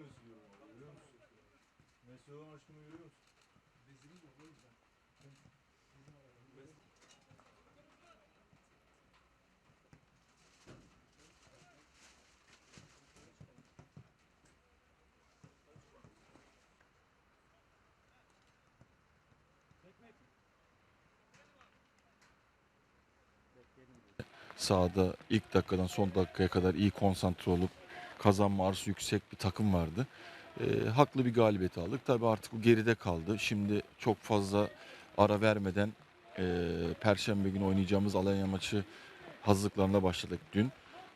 Mesut'u görüyor musun? Mesut'un aşkını görüyor musun? Sahada ilk dakikadan son dakikaya kadar iyi konsantre olup kazanma arzusu yüksek bir takım vardı. Ee, haklı bir galibiyet aldık. Tabii artık bu geride kaldı. Şimdi çok fazla ara vermeden e, Perşembe günü oynayacağımız Alanya maçı hazırlıklarına başladık dün.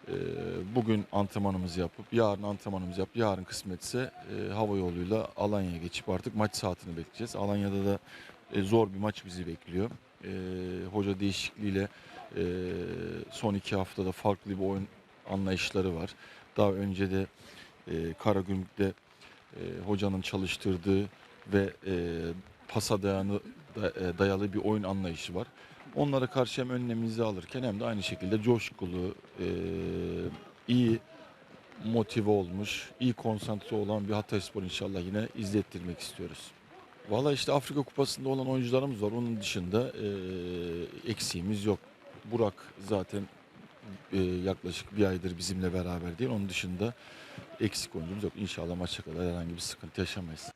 Ee, bugün antrenmanımızı yapıp, yarın antrenmanımızı yapıp, yarın kısmetse e, hava yoluyla Alanya'ya geçip artık maç saatini bekleyeceğiz. Alanya'da da e, zor bir maç bizi bekliyor. E, hoca değişikliğiyle e, son iki haftada farklı bir oyun anlayışları var. Daha önce de e, Karagümrük'te e, hocanın çalıştırdığı ve e, pasa dayanı, da- e, dayalı bir oyun anlayışı var. Onlara karşı hem önlemimizi alırken hem de aynı şekilde coşkulu, e, iyi motive olmuş, iyi konsantre olan bir Hatayspor inşallah yine izlettirmek istiyoruz. Valla işte Afrika Kupası'nda olan oyuncularımız var. Onun dışında e, eksiğimiz yok. Burak zaten e, yaklaşık bir aydır bizimle beraber değil. Onun dışında eksik oyuncumuz yok. İnşallah maça kadar herhangi bir sıkıntı yaşamayız.